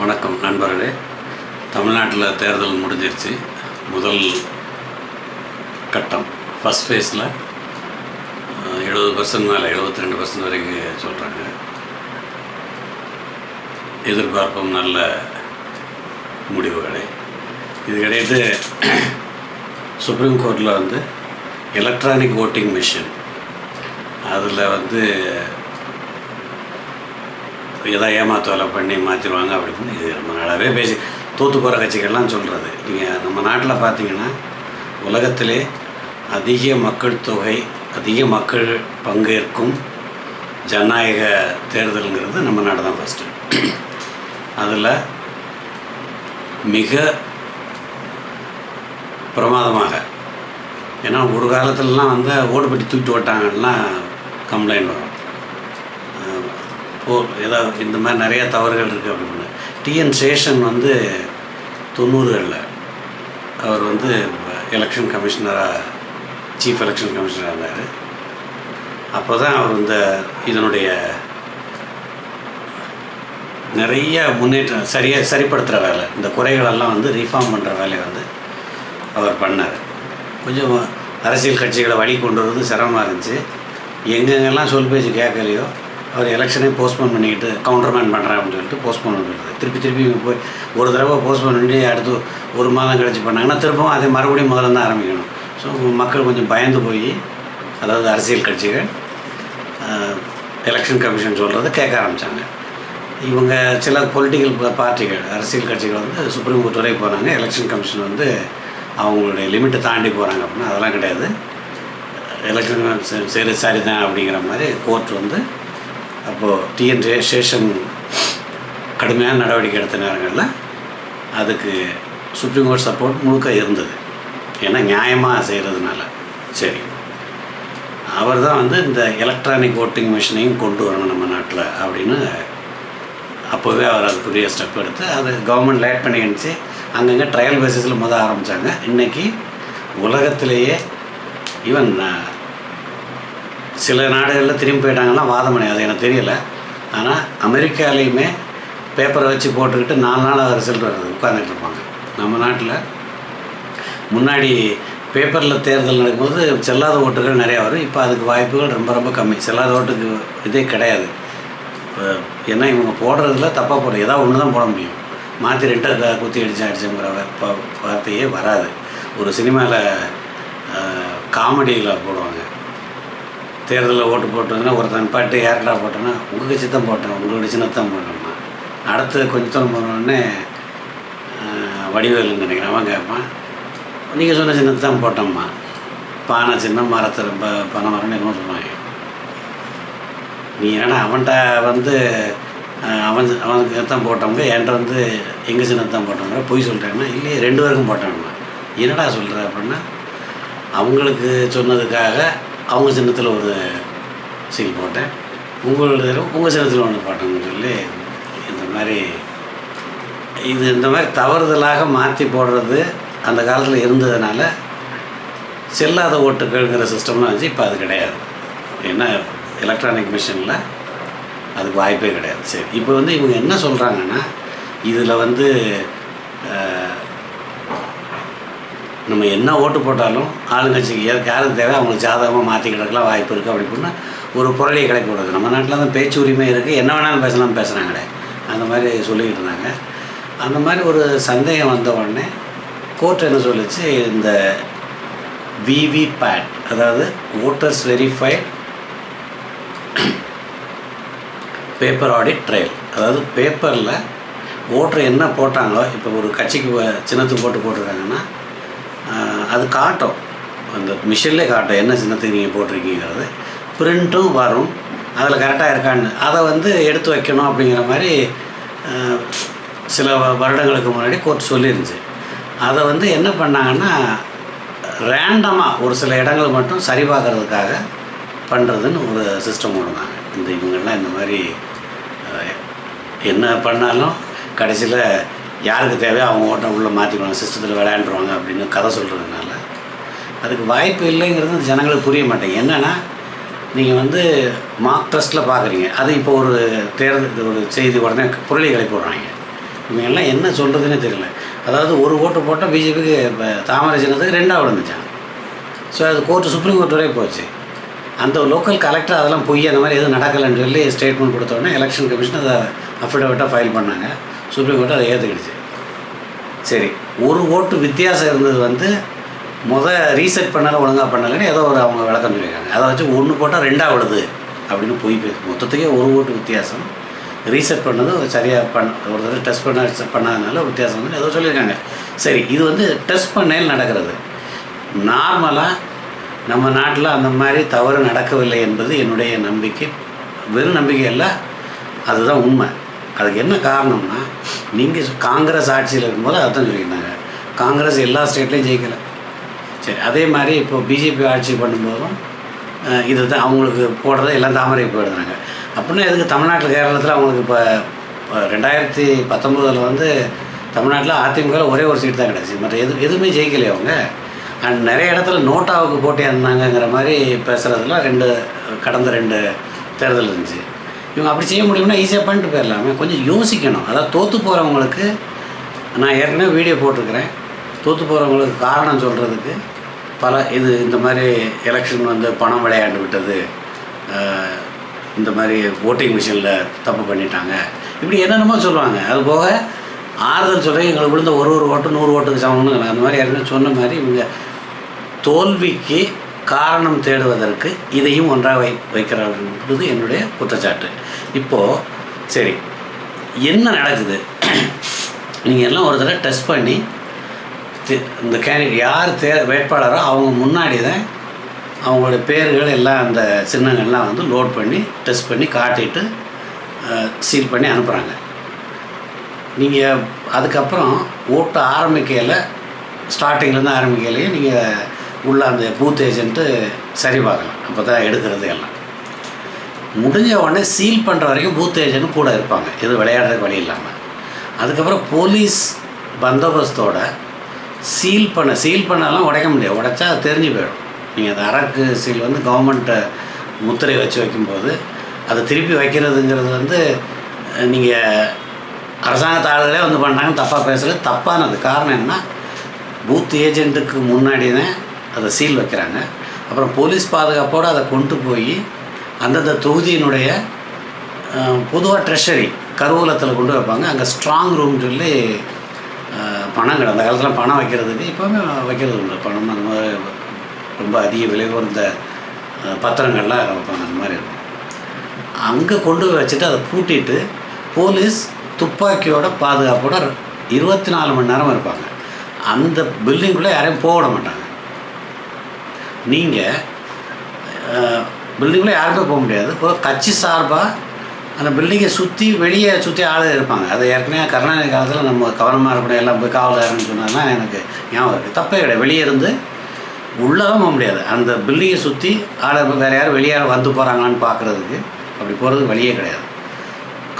வணக்கம் நண்பர்களே. தமிழ்நாட்டில் தேர்தல் முடிஞ்சிருச்சு. முதல் கட்டம் ஃபஸ்ட் ஃபேஸில் எழுபது பர்சன்ட் மேலே எழுபத்தி ரெண்டு பர்சன்ட் வரைக்கும் சொல்கிறாங்க எதிர்பார்ப்பும் நல்ல முடிவுகளை. கிடையாது சுப்ரீம் கோர்ட்டில் வந்து எலக்ட்ரானிக் ஓட்டிங் மிஷின் அதில் வந்து ஏதோ ஏமாத்தோலை வேலை பண்ணி மாற்றிடுவாங்க அப்படின்னு இது ரொம்ப நாளாகவே பேசி தூத்து போகிற கட்சிகள்லாம் சொல்கிறது நீங்கள் நம்ம நாட்டில் பார்த்தீங்கன்னா உலகத்திலே அதிக மக்கள் தொகை அதிக மக்கள் பங்கேற்கும் ஜனநாயக தேர்தலுங்கிறது நம்ம நாடு தான் ஃபஸ்ட்டு அதில் மிக பிரமாதமாக ஏன்னா ஒரு காலத்துலலாம் வந்து ஓடுபட்டி தூக்கிட்டு வட்டாங்கன்னா கம்ப்ளைண்ட் வரும். ஓ ஏதோ இந்த மாதிரி நிறைய தவறுகள் இருக்குது அப்படின்னு டிஎன் சேஷன் வந்து தொண்ணூறுகளில். அவர் வந்து எலெக்ஷன் கமிஷனராக சீஃப் எலெக்ஷன் கமிஷனராக இருந்தார் அப்போ தான் அவர் இந்த இதனுடைய நிறைய முன்னேற்றம் சரியாக சரிப்படுத்துகிற வேலை இந்த குறைகளெல்லாம் வந்து ரீஃபார்ம் பண்ணுற வேலையை வந்து அவர் பண்ணார். கொஞ்சம் அரசியல் கட்சிகளை வழி கொண்டு வரது சிரமமாக இருந்துச்சு. எங்கெங்கெல்லாம் சொல் பேச்சு கேட்கலையோ அவர் எலெக்ஷனே போஸ்ட்போன் பண்ணிக்கிட்டு கவுண்டர்மேன் பண்ணுறேன் அப்படின்னு சொல்லிட்டு போஸ்ட்போன் பண்ணுறது திருப்பி திருப்பி போய் ஒரு தடவை போஸ்ட்போன் பண்ணி அடுத்து ஒரு மாதம் கழிச்சு பண்ணாங்கன்னா திரும்பவும் அதை மறுபடியும் முதல்ல தான் ஆரம்பிக்கணும். ஸோ மக்கள் கொஞ்சம் பயந்து போய் அதாவது அரசியல் கட்சிகள் எலெக்ஷன் கமிஷன் சொல்கிறத கேட்க ஆரம்பித்தாங்க இவங்க சில பொலிட்டிக்கல் பார்ட்டிகள் அரசியல் கட்சிகள் வந்து சுப்ரீம் கோர்ட் வரை போனாங்க. எலெக்ஷன் கமிஷன் வந்து அவங்களுடைய லிமிட்டை தாண்டி போகிறாங்க அப்படின்னா அதெல்லாம் கிடையாது. எலெக்ஷன் சரி சரி தான் அப்படிங்கிற மாதிரி கோர்ட் வந்து அப்போது டிஎன் சேஷன் கடுமையான நடவடிக்கை எடுத்த நேரங்களில் அதுக்கு சுப்ரீம் கோர்ட் சப்போர்ட் முழுக்க இருந்தது. ஏன்னா நியாயமாக செய்கிறதுனால சரி. அவர் தான் வந்து இந்த எலக்ட்ரானிக் ஓட்டிங் மிஷினையும் கொண்டு வரணும் நம்ம நாட்டில் அப்படின்னு அப்போவே அவர் அதுக்குரிய ஸ்டெப் எடுத்து அது கவர்மெண்ட் லேட் பண்ணி அனுப்பிச்சு அங்கங்கே ட்ரையல் பேசிஸில் முதல் ஆரம்பித்தாங்க இன்றைக்கி உலகத்திலேயே ஈவன் சில நாடுகளில் திரும்பி போயிட்டாங்கன்னா வாதம் அது எனக்கு தெரியல. ஆனால் அமெரிக்காலேயுமே பேப்பரை வச்சு போட்டுக்கிட்டு நாலு நாள் ரிசல்ட் வருது. உட்காந்துட்டு இருப்பாங்க. நம்ம நாட்டில் முன்னாடி பேப்பரில் தேர்தல் நடக்கும்போது செல்லாத ஓட்டுகள் நிறையா வரும். இப்போ அதுக்கு வாய்ப்புகள் ரொம்ப ரொம்ப கம்மி. செல்லாத ஓட்டுக்கு இதே கிடையாது. இப்போ ஏன்னா இவங்க போடுறதுல தப்பாக போடுறது ஏதாவது ஒன்று தான் போட முடியும். மாற்றி ரெண்டை குத்தி அடிச்சு அடிச்சுங்கிற வார்த்தையே வராது. ஒரு சினிமாவில் காமெடியில் போடுவாங்க. தேர்தலில் ஓட்டு போட்டதுன்னா ஒருத்தன் பாட்டு யார்டா போட்டோன்னா உங்கள் கட்சி தான் போட்டேன் உங்களுடைய சின்னத்தான் போட்டோம்மா. அடுத்து கொஞ்ச தூரம் போனோடனே வடிவேலுன்னு நினைக்கிறேன். அவன் கேட்பான் நீங்கள் சொன்ன சின்னத்தை தான் போட்டோம்மா. பானை சின்னம் மரத்தில் ப பனை மரம்னு என்ன சொல்லுவாங்க. நீ என்னடா அவன்கிட்ட வந்து அவன் அவனுக்கு தான் போட்டவங்க என்கிட்ட வந்து எங்கள் சின்னத்தை தான் போட்டவங்க பொய் சொல்லிட்டாங்கன்னா இல்லையே ரெண்டு பேருக்கும் போட்டாங்கண்ணா என்னடா சொல்கிற அப்படின்னா அவங்களுக்கு சொன்னதுக்காக அவங்க சின்னத்தில் ஒரு சீல் போட்டேன். உங்களுடைய உங்கள் சின்னத்தில் ஒன்று போட்டேன்னு சொல்லி இந்த மாதிரி இது இந்த மாதிரி தவறுதலாக மாற்றி போடுறது அந்த காலத்தில் இருந்ததுனால செல்லாத ஓட்டுகள்ங்கிற சிஸ்டம்லாம் வச்சு இப்போ அது கிடையாது. ஏன்னா எலக்ட்ரானிக் மிஷினில் அதுக்கு வாய்ப்பே கிடையாது. சரி இப்போ வந்து இவங்க என்ன சொல்கிறாங்கன்னா இதில் வந்து நம்ம என்ன ஓட்டு போட்டாலும் ஆளுங்கட்சிக்கு யாருக்கு யாருக்கு தேவை அவங்களுக்கு ஜாதகமாக மாற்றிக்கிடக்கலாம் வாய்ப்பு இருக்குது அப்படி இப்படின்னா ஒரு புரளியை கிடைக்க கூடாது நம்ம நாட்டில் தான் பேச்சு உரிமை இருக்குது என்ன வேணாலும் பேசலாம் பேசுகிறாங்களே அந்த மாதிரி சொல்லிக்கிட்டு இருந்தாங்க. அந்த மாதிரி ஒரு சந்தேகம் வந்த உடனே கோர்ட் என்ன சொல்லிச்சு? இந்த விவிபேட் அதாவது voters verified paper audit trial அதாவது பேப்பரில் ஓட்டர் என்ன போட்டாங்களோ இப்போ ஒரு கட்சிக்கு சின்னத்துக்கு போட்டு போட்டிருக்காங்கன்னா அது காட்டும். அந்த மிஷினிலே காட்டும். என்ன சின்னத்துக்கு நீங்கள் போட்டிருக்கீங்கிறது. பிரிண்ட்டும் வரும். அதில் கரெக்டாக இருக்கான்னு. அதை வந்து எடுத்து வைக்கணும் அப்படிங்கிற மாதிரி சில வருடங்களுக்கு முன்னாடி கோர்ட் சொல்லியிருந்துச்சு அதை வந்து என்ன பண்ணாங்கன்னா ரேண்டமாக ஒரு சில இடங்கள் மட்டும் சரி பார்க்கறதுக்காக பண்ணுறதுன்னு ஒரு சிஸ்டம் போடுவாங்க இந்த இவங்கெல்லாம் இந்த மாதிரி என்ன பண்ணாலும் கடைசியில் யாருக்கு தேவையோ அவங்க ஓட்டம் உள்ளே மாற்றிக்கணும் சிஸ்டத்தில் விளையாண்டுருவாங்க அப்படின்னு கதை சொல்கிறதுனால அதுக்கு வாய்ப்பு இல்லைங்கிறது ஜனங்களுக்கு புரிய மாட்டேங்க என்னென்னா நீங்கள் வந்து மார்க் ட்ரஸ்ட்டில் பார்க்குறீங்க அது இப்போ ஒரு தேர்தல் ஒரு செய்தி உடனே புரளி கிளப்பி இவங்க எல்லாம் என்ன சொல்கிறதுனே தெரியல. அதாவது ஒரு ஓட்டு போட்டால் பிஜேபிக்கு இப்போ தாமரை சின்னத்துக்கு ரெண்டாக விழுந்துச்சான் ஸோ அது கோர்ட்டு சுப்ரீம் கோர்ட் வரையும் போச்சு. அந்த லோக்கல் கலெக்டர் அதெல்லாம் பொய் அந்த மாதிரி எதுவும் நடக்கலைன்னு சொல்லி ஸ்டேட்மெண்ட் கொடுத்த உடனே எலெக்ஷன் கமிஷன் அதை அஃபிடவிட்டாக ஃபைல் பண்ணாங்க. சுப்ரீம் கோர்ட்டு அதை ஏற்றுக்கிடுச்சு சரி ஒரு ஓட்டு வித்தியாசம் இருந்தது வந்து முத ரீசெட் பண்ணலை ஒழுங்காக பண்ணலைன்னு ஏதோ ஒரு அவங்க விளக்கம் சொல்லியிருக்காங்க. அதை வச்சு ஒன்று போட்டால் ரெண்டாக விடுது அப்படின்னு போய் பேசு மொத்தத்துக்கே ஒரு ஓட்டு வித்தியாசம். ரீசெட் பண்ணது சரியாக பண்ண ஒரு தடவை டெஸ்ட் பண்ண பண்ணாதனால வித்தியாசம் வந்து ஏதோ சொல்லியிருக்காங்க. சரி இது வந்து டெஸ்ட் பண்ணையில் நடக்கிறது. நார்மலாக நம்ம நாட்டில் அந்த மாதிரி தவறு நடக்கவில்லை என்பது என்னுடைய நம்பிக்கை. வெறும் நம்பிக்கை இல்லை அதுதான் உண்மை. அதுக்கு என்ன காரணம்னா நீங்கள் காங்கிரஸ் ஆட்சியில் இருக்கும்போது அதான் சொல்லியிருந்தாங்க. காங்கிரஸ் எல்லா ஸ்டேட்லேயும் ஜெயிக்கலை. சரி அதே மாதிரி இப்போ பிஜேபி ஆட்சி பண்ணும்போதும் இது தான் அவங்களுக்கு போடுறது எல்லாம் தாமரை போயிடுறாங்க அப்படின்னா எதுக்கு தமிழ்நாட்டில் கேரளத்தில் அவங்களுக்கு இப்போ ரெண்டாயிரத்தி பத்தொம்போதில் வந்து தமிழ்நாட்டில் அதிமுக ஒரே ஒரு சீட் தான் கிடச்சி. மற்ற எது எதுவுமே ஜெயிக்கலையே அவங்க. அண்ட் நிறைய இடத்துல நோட்டாவுக்கு போட்டியாக இருந்தாங்கங்கிற மாதிரி பேசுகிறதுலாம் ரெண்டு கடந்த ரெண்டு தேர்தல் இருந்துச்சு. இவங்க அப்படி செய்ய முடியும்னா ஈஸியாக பண்ணிட்டு போயிடலாமே. கொஞ்சம் யோசிக்கணும். அதாவது தோற்று போகிறவங்களுக்கு நான் ஏற்கனவே வீடியோ போட்டிருக்கிறேன். தோற்று போகிறவங்களுக்கு காரணம் சொல்கிறதுக்கு பல இது இந்த மாதிரி எலெக்ஷன் வந்து பணம் விளையாண்டு விட்டது. இந்த மாதிரி ஓட்டிங் மிஷினில் தப்பு பண்ணிட்டாங்க. இப்படி என்னென்னமோ சொல்லுவாங்க. அது போக ஆறுதல் சொல்ல எங்களுக்கு விழுந்த ஒரு ஒரு ஓட்டு நூறு ஓட்டுக்கு சமம்னு அந்த மாதிரி ஏற்கனவே சொன்ன மாதிரி இவங்க தோல்விக்கு காரணம் தேடுவதற்கு இதையும் ஒன்றாக வை வைக்கிறார்கள் என்பது என்னுடைய குற்றச்சாட்டு. இப்போது சரி என்ன நடக்குது? நீங்கள் எல்லாம் ஒரு தடவை டெஸ்ட் பண்ணி இந்த கேண்டிடேட் யார் தே வேட்பாளரோ அவங்க முன்னாடி தான் அவங்களோட பேர்கள் எல்லாம் அந்த சின்னங்கள்லாம் வந்து லோட் பண்ணி டெஸ்ட் பண்ணி காட்டிட்டு சீல் பண்ணி அனுப்புகிறாங்க நீங்கள் அதுக்கப்புறம் ஓட்ட ஆரம்பிக்கையில் ஸ்டார்டிங்லேருந்து ஆரம்பிக்கையிலேயே நீங்கள் உள்ள அந்த பூத் ஏஜென்ட்டு சரி பார்க்கலாம். அப்போ தான் எடுக்கிறது எல்லாம். முடிஞ்ச உடனே சீல் பண்ணுற வரைக்கும் பூத் ஏஜென்ட் கூட இருப்பாங்க. இது விளையாடுறதுக்கு வழி இல்லாமல் அதுக்கப்புறம் போலீஸ் பந்தோபஸ்தோட சீல் பண்ண சீல் பண்ணாலாம் உடைக்க முடியாது. உடைச்சா அது தெரிஞ்சு போயிடும். நீங்கள் அந்த அரக்கு சீல் வந்து கவர்மெண்ட்டை முத்திரை வச்சு வைக்கும்போது அதை திருப்பி வைக்கிறதுங்கிறது வந்து நீங்கள் அரசாங்கத்து ஆளுகளே வந்து பண்ணாங்க தப்பாக பேசுகிறது தப்பானது. காரணம் என்ன பூத் ஏஜென்ட்டுக்கு முன்னாடி தான் அதை சீல் வைக்கிறாங்க. அப்புறம் போலீஸ் பாதுகாப்போடு அதை கொண்டு போய் அந்தந்த தொகுதியினுடைய பொதுவாக ட்ரெஷரி கருவூலத்தில் கொண்டு வைப்பாங்க. அங்கே ஸ்ட்ராங் ரூம் சொல்லி பணம் பணங்கள் அந்த காலத்தில் பணம் வைக்கிறதுக்கு இப்போவுமே வைக்கிறது உண்டு. பணம் அந்த மாதிரி ரொம்ப அதிக விலை உயர்ந்த பத்திரங்கள்லாம் வைப்பாங்க. அந்த மாதிரி இருக்கும். அங்கே கொண்டு போய் வச்சுட்டு அதை பூட்டிட்டு போலீஸ் துப்பாக்கியோட பாதுகாப்போட இருபத்தி நாலு மணி நேரம் இருப்பாங்க. அந்த பில்டிங்குள்ளே யாரையும் போக விட மாட்டாங்க. நீங்கள் பில்டிங்குள்ளே யாருமே போக முடியாது. இப்போ கட்சி சார்பாக அந்த பில்டிங்கை சுற்றி வெளியே சுற்றி ஆள் இருப்பாங்க. அது ஏற்கனவே கருணாநிதி காலத்தில் நம்ம கவனமாக இருக்கணும் எல்லாம் போய் காவலர்னு சொன்னாதான் எனக்கு ஞாபகம் இருக்குது தப்பே கிடையாது. வெளியே இருந்து உள்ளே தான் போக முடியாது. அந்த பில்டிங்கை சுற்றி ஆளு வேறு யாரும் வெளியே வந்து போகிறாங்களான்னு பார்க்குறதுக்கு அப்படி போகிறதுக்கு வழியே கிடையாது.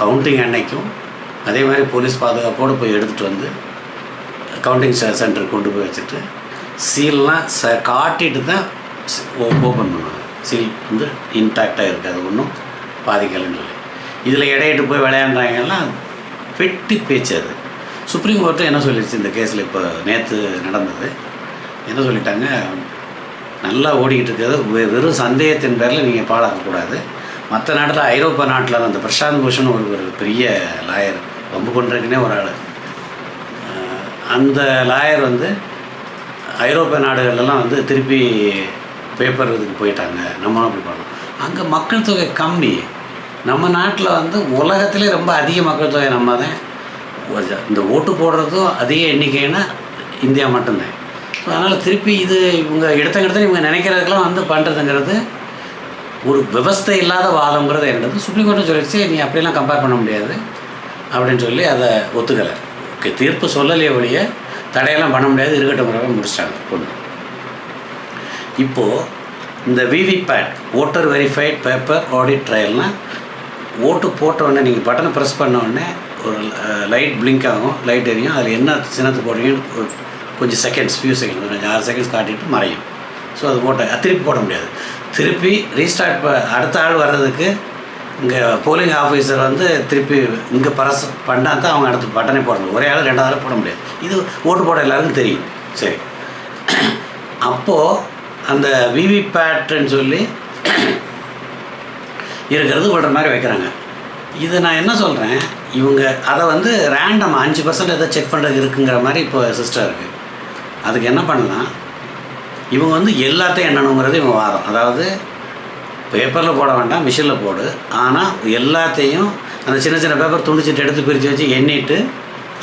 கவுண்டிங் அன்னைக்கும் அதே மாதிரி போலீஸ் பாதுகாப்போடு போய் எடுத்துகிட்டு வந்து கவுண்டிங் சென்டருக்கு கொண்டு போய் வச்சுட்டு சீல்லாம் ச காட்டிட்டு தான் ஓப்பன் பண்ணுவாங்க. சீல் வந்து இன்டாக்டாக இருக்காது ஒன்றும் பாதிக்கலைன்னு சொல்லி. இதில் இடையிட்டு போய் விளையாண்டாங்கன்னா வெட்டி பேச்சு அது. சுப்ரீம் கோர்ட்டு என்ன சொல்லிடுச்சு இந்த கேஸில் இப்போ நேற்று நடந்தது? என்ன சொல்லிட்டாங்க? நல்லா ஓடிக்கிட்டு இருக்கிறது. வெ- வெறும் சந்தேகத்தின் பேரில் நீங்கள் பாடாக்கக்கூடாது மற்ற நாட்டில் ஐரோப்பா நாட்டில் அந்த பிரசாந்த் பூஷன் ஒரு ஒரு பெரிய லாயர். ரொம்ப பண்ணுறதுக்குனே ஒரு ஆள். அந்த லாயர் வந்து ஐரோப்பிய நாடுகள்லாம் வந்து திருப்பி பேப்பர் இதுக்கு போயிட்டாங்க. நம்மளும் அப்படி பண்ணோம். அங்கே மக்கள் தொகை கம்மி. நம்ம நாட்டில் வந்து உலகத்திலே ரொம்ப அதிக மக்கள் தொகை நம்ம தான் இந்த ஓட்டு போடுறதும் அதிக எண்ணிக்கைன்னா இந்தியா மட்டும்தான். ஸோ அதனால் திருப்பி இது இவங்க இடத்தங்கிட்ட இவங்க நினைக்கிறதுக்கெல்லாம் வந்து பண்ணுறதுங்கிறது ஒரு விவஸ்தை இல்லாத வாதங்கிறது என்னது? சுப்ரீம் கோர்ட்டும் சொல்லிடுச்சு நீ அப்படிலாம் கம்பேர் பண்ண முடியாது. அப்படின்னு சொல்லி அதை ஒத்துக்கலை. ஓகே தீர்ப்பு சொல்லலையே ஒழிய தடையெல்லாம் பண்ண முடியாது இருக்கட்டும் முறையில் முடிச்சிட்டாங்க பொண்ணு. இப்போது இந்த VVPAT voter verified paper audit ட்ரையல்னால் ஓட்டு போட்ட உடனே நீங்கள் பட்டனை ப்ரெஸ் பண்ண உடனே ஒரு லைட் பிளிங்க் ஆகும் லைட் எரியும். அதில் என்ன சின்னத்து போடுறீங்கன்னு கொஞ்சம் செகண்ட்ஸ் ஃபியூ செகண்ட்ஸ் கொஞ்சம் ஆறு செகண்ட்ஸ் காட்டிட்டு மறையும். ஸோ அது போட்ட திருப்பி போட முடியாது. திருப்பி ரீஸ்டார்ட் அடுத்த ஆள் வர்றதுக்கு இங்கே போலிங் ஆஃபீஸர் வந்து திருப்பி இங்கே பரஸ் பண்ணால் தான் அவங்க அடுத்து பட்டனே போடணும் ஒரே ஆள் ரெண்டாவது போட முடியாது. இது ஓட்டு போட எல்லாருக்கும் தெரியும். சரி. அப்போது அந்த விவி சொல்லி இருக்கிறது விடுற மாதிரி வைக்கிறாங்க. இது நான் என்ன சொல்கிறேன் இவங்க அதை வந்து ரேண்டம் அஞ்சு பர்சன்ட் எதை செக் பண்ணுறது இருக்குங்கிற மாதிரி இப்போ சிஸ்டம் இருக்குது அதுக்கு என்ன பண்ணலாம்? இவங்க வந்து எல்லாத்தையும் எண்ணணுங்கிறது இவங்க வாதம். அதாவது பேப்பரில் போட வேண்டாம் மிஷினில் போடு. ஆனால் எல்லாத்தையும் அந்த சின்ன சின்ன பேப்பர் துண்டிச்சிட்டு எடுத்து பிரித்து வச்சு எண்ணிட்டு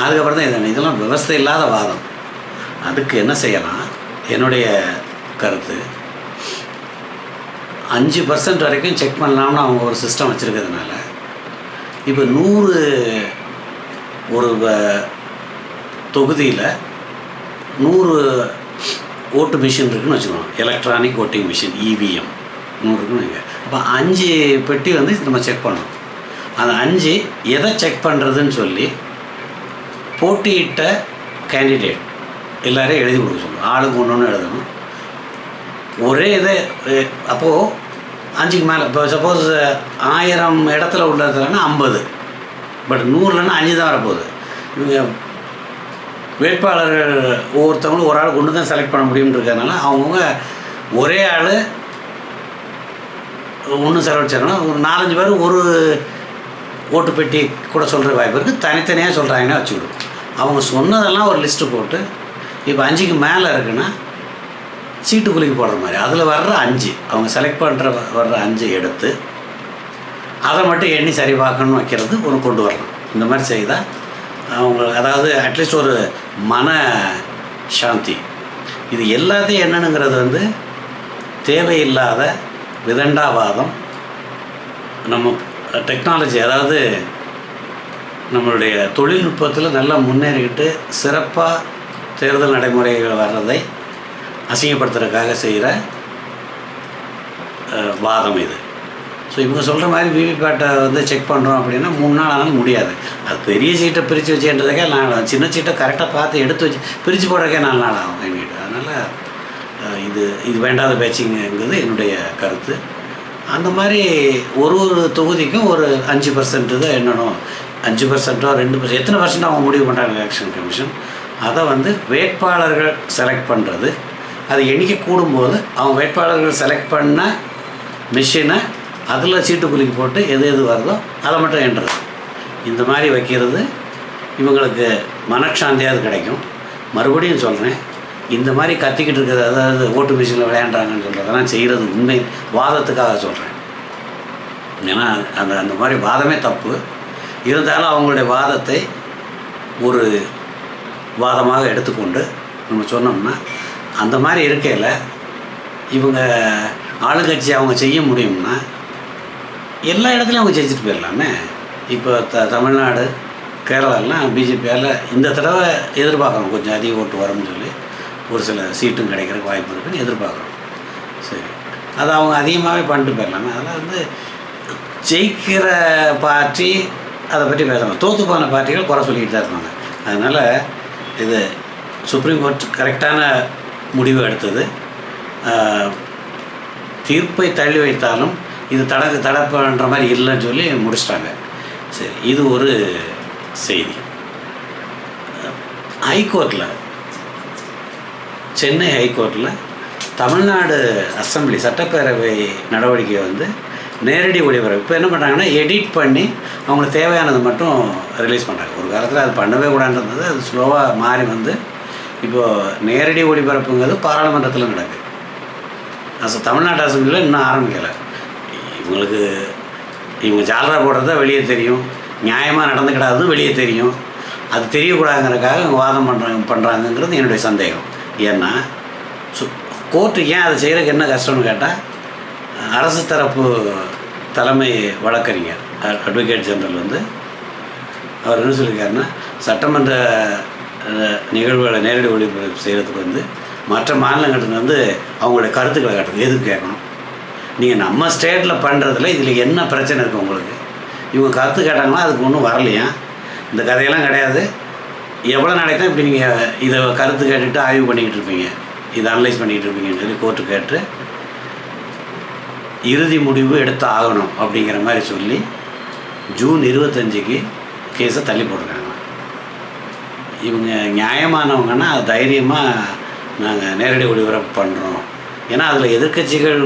அதுக்கப்புறம் தான் இதெல்லாம் இதெல்லாம் விவசாய இல்லாத வாதம். அதுக்கு என்ன செய்யலாம்? என்னுடைய கருத்து. அஞ்சு பர்சன்ட் வரைக்கும் செக் பண்ணலாம்னு அவங்க ஒரு சிஸ்டம் வச்சுருக்கிறதுனால இப்போ நூறு ஒரு தொகுதியில் நூறு ஓட்டு மிஷின் இருக்குன்னு வச்சுக்கோங்க. எலக்ட்ரானிக் ஓட்டிங் மிஷின் இவிஎம் நூறு இருக்குன்னு வைங்க. அப்போ அஞ்சு பெட்டி வந்து நம்ம செக் பண்ணணும். அந்த அஞ்சு எதை செக் பண்ணுறதுன்னு சொல்லி போட்டியிட்ட கேண்டிடேட் எல்லோரையும் எழுதி கொடுக்க சொல்லணும். ஆளுக்கு ஒன்று ஒன்று எழுதணும். ஒரே இது அப்போது அஞ்சுக்கு மேலே இப்போ சப்போஸ் ஆயிரம் இடத்துல உள்ளதுலன்னா ஐம்பது. பட் நூறுலன்னா அஞ்சு தான் வரப்போகுது. இவங்க வேட்பாளர்கள் ஒவ்வொருத்தவங்களும் ஒரு ஆள் கொண்டு தான் செலக்ட் பண்ண முடியும்ன்றதுனால அவங்கவுங்க ஒரே ஆள் ஒன்று செலவழிச்சாங்கன்னா ஒரு நாலஞ்சு பேர் ஒரு ஓட்டு பெட்டி கூட சொல்கிற வாய்ப்பு இருக்குது தனித்தனியாக சொல்கிறாங்கன்னா வச்சுக்கிடும் அவங்க சொன்னதெல்லாம் ஒரு லிஸ்ட்டு போட்டு இப்போ அஞ்சுக்கு மேலே இருக்குன்னா சீட்டு குலுக்கி போடுற மாதிரி. அதில் வர்ற அஞ்சு அவங்க செலக்ட் பண்ணுற வர்ற அஞ்சு எடுத்து அதை மட்டும் எண்ணி சரி பார்க்கணும்னு வைக்கிறது ஒன்று கொண்டு வரலாம் இந்த மாதிரி செய்தால் அவங்க அதாவது அட்லீஸ்ட் ஒரு மன சாந்தி. இது எல்லாத்தையும் என்னென்னுங்கிறது வந்து தேவையில்லாத விதண்டாவாதம். நம்ம டெக்னாலஜி அதாவது நம்மளுடைய தொழில்நுட்பத்தில் நல்லா முன்னேறிக்கிட்டு சிறப்பாக தேர்தல் நடைமுறைகள் வர்றதை அசிங்கப்படுத்துறதுக்காக செய்கிற வாதம் இது. ஸோ இவங்க சொல்கிற மாதிரி விவிபேட்டை வந்து செக் பண்ணுறோம் அப்படின்னா மூணு நாள் ஆனாலும் முடியாது. அது பெரிய சீட்டை பிரித்து வச்சுன்றதுக்கே நாள் சின்ன சீட்டை கரெக்டாக பார்த்து எடுத்து வச்சு பிரித்து போடுறதுக்கே நாலு நாள் ஆகும் எங்கிட்ட அதனால் இது இது வேண்டாத பேச்சிங்கிறது என்னுடைய கருத்து. அந்த மாதிரி ஒரு ஒரு தொகுதிக்கும் ஒரு அஞ்சு பர்சன்ட் தான் என்னணும் அஞ்சு பர்சன்ட்டோ ரெண்டு பர்சன்ட் எத்தனை பர்சன்ட் அவங்க முடிவு பண்ணுறாங்க எலெக்ஷன் கமிஷன் அதை வந்து வேட்பாளர்கள் செலக்ட் பண்ணுறது அது எண்ணிக்கை கூடும்போது அவங்க வேட்பாளர்கள் செலக்ட் பண்ண மிஷினை அதில் சீட்டு குலுக்கி போட்டு எது எது வருதோ அதை மட்டும் எண்ணுறது. இந்த மாதிரி வைக்கிறது இவங்களுக்கு மனச்சாந்தியாவது கிடைக்கும். மறுபடியும் சொல்கிறேன் இந்த மாதிரி கத்திக்கிட்டு இருக்கிறது அதாவது ஓட்டு மிஷினில் விளையாண்டுறாங்கன்னு சொல்கிறதெல்லாம் செய்கிறது உண்மை வாதத்துக்காக சொல்கிறேன் ஏன்னா அந்த அந்த மாதிரி வாதமே தப்பு. இருந்தாலும் அவங்களுடைய வாதத்தை ஒரு வாதமாக எடுத்துக்கொண்டு நம்ம சொன்னோம்னா அந்த மாதிரி இருக்கையில் இவங்க ஆளுங்கட்சி அவங்க செய்ய முடியும்னா எல்லா இடத்துலையும் அவங்க ஜெயிச்சுட்டு போயிடலாமே. இப்போ த தமிழ்நாடு கேரளாலாம் பிஜேபியால் இந்த தடவை எதிர்பார்க்குறோம். கொஞ்சம் அதிக ஓட்டு வரும்னு சொல்லி ஒரு சில சீட்டும் கிடைக்கிறதுக்கு வாய்ப்பு இருக்குன்னு எதிர்பார்க்குறோம். சரி. அது அவங்க அதிகமாகவே பண்ணிட்டு போயிடலாமே. அதெல்லாம் வந்து ஜெயிக்கிற பார்ட்டி அதை பற்றி பேசுகிறாங்க தோற்று போன பார்ட்டிகள் குறை சொல்லிக்கிட்டு தான் இருப்பாங்க. அதனால் இது சுப்ரீம் கோர்ட் கரெக்டான முடிவு எடுத்தது. தீர்ப்பை தள்ளி வைத்தாலும் இது தடக்கு தடப்புன்ற மாதிரி இல்லைன்னு சொல்லி முடிச்சிட்டாங்க. சரி இது ஒரு செய்தி. ஹைகோர்ட்டில் சென்னை ஹைகோர்ட்டில் தமிழ்நாடு அசெம்பிளி சட்டப்பேரவை நடவடிக்கையை வந்து நேரடி ஒளிபரப்பு. இப்போ என்ன பண்ணுறாங்கன்னா எடிட் பண்ணி அவங்களுக்கு தேவையானது மட்டும் ரிலீஸ் பண்ணுறாங்க ஒரு காலத்தில் அது பண்ணவே கூடாதுன்றது அது ஸ்லோவாக மாறி வந்து இப்போது நேரடி ஒளிபரப்புங்கிறது பாராளுமன்றத்தில் நடக்குது. அசோ தமிழ்நாட்டு அசம்பிளியில் இன்னும் ஆரம்பிக்கலை. இவங்களுக்கு இவங்க ஜாலரா போடுறது தான் வெளியே தெரியும். நியாயமாக நடந்துக்கிடாததும் வெளியே தெரியும். அது தெரியக்கூடாதுங்கிறதுக்காக இவங்க வாதம் பண்ணுறாங்க பண்ணுறாங்கங்கிறது என்னுடைய சந்தேகம். ஏன்னா சு கோர்ட்டு ஏன் அதை செய்கிறதுக்கு என்ன கஷ்டம்னு கேட்டால் அரசு தரப்பு தலைமை வழக்கறிஞர் அட்வொகேட் ஜெனரல் வந்து அவர் என்ன சொல்லியிருக்காருன்னா சட்டமன்ற நிகழ்வுகளை நேரடி ஒளிபரப்பு செய்கிறதுக்கு வந்து மற்ற மாநிலங்கள்ட்ட வந்து அவங்களுடைய கருத்துக்களை காட்டுறது. எதுக்கு கேட்கணும்? நீங்கள் நம்ம ஸ்டேட்டில் பண்ணுறதுல இதில் என்ன பிரச்சனை இருக்குது உங்களுக்கு? இவங்க கருத்து கேட்டாங்கன்னா அதுக்கு ஒன்றும் வரலையா? இந்த கதையெல்லாம் கிடையாது. எவ்வளோ நடக்கும் இப்படி நீங்கள் இதை கருத்து கேட்டுட்டு ஆய்வு பண்ணிக்கிட்டு இருப்பீங்க. இதை அனலைஸ் பண்ணிக்கிட்டு இருப்பீங்கன்னு சொல்லி கோர்ட்டு கேட்டு இறுதி முடிவு எடுத்து ஆகணும் அப்படிங்கிற மாதிரி சொல்லி ஜூன் இருபத்தஞ்சிக்கு கேஸை தள்ளி போட்டிருக்காங்க. இவங்க நியாயமானவங்கன்னா தைரியமாக நாங்கள் நேரடி ஒளிபரப்பு பண்ணுறோம் ஏன்னா அதில் எதிர்க்கட்சிகள்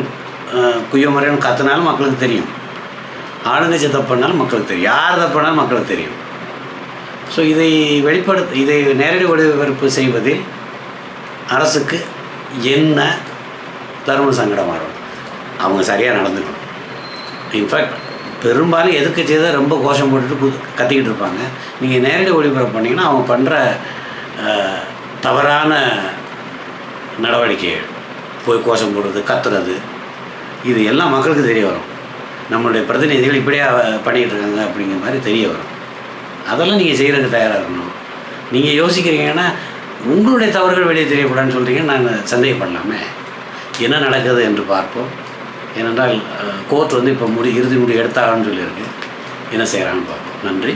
குய்யமுறைன்னு கத்தினாலும் மக்களுக்கு தெரியும். ஆளுங்கட்சி தப்பு பண்ணாலும் மக்களுக்கு தெரியும். யார் தப்பு பண்ணாலும் மக்களுக்கு தெரியும். ஸோ இதை வெளிப்படுத்த இதை நேரடி ஒளிபரப்பு செய்வதில் அரசுக்கு என்ன தர்ம சங்கடம் வரும் அவங்க சரியாக நடந்துக்கணும். இன்ஃபேக்ட் பெரும்பாலும் எதிர்கட்சி தான் ரொம்ப கோஷம் போட்டுட்டு கத்திக்கிட்டு இருப்பாங்க. நீங்கள் நேரடி ஒளிபரப்பு பண்ணிங்கன்னா அவங்க பண்ணுற தவறான நடவடிக்கைகள். போய் கோஷம் போடுறது கத்துறது இது எல்லாம் மக்களுக்கு தெரிய வரும். நம்மளுடைய பிரதிநிதிகள் இப்படியா பண்ணிகிட்டு பண்ணிக்கிட்டு இருக்காங்க அப்படிங்கிற மாதிரி தெரிய வரும். அதெல்லாம் நீங்கள் செய்கிறதுக்கு தயாராக இருக்கணும். நீங்கள் யோசிக்கிறீங்கன்னா உங்களுடைய தவறுகள் வெளியே தெரியக்கூடாதுன்னு சொல்கிறீங்கன்னு நாங்கள் சந்தேகப்படலாமே. என்ன நடக்குது என்று பார்ப்போம். ஏனென்றால் கோர்ட் வந்து இப்போ முடி இறுதி முடி எடுத்தாகன்னு சொல்லியிருக்கு. என்ன செய்கிறாங்கன்னு பார்ப்போம். நன்றி.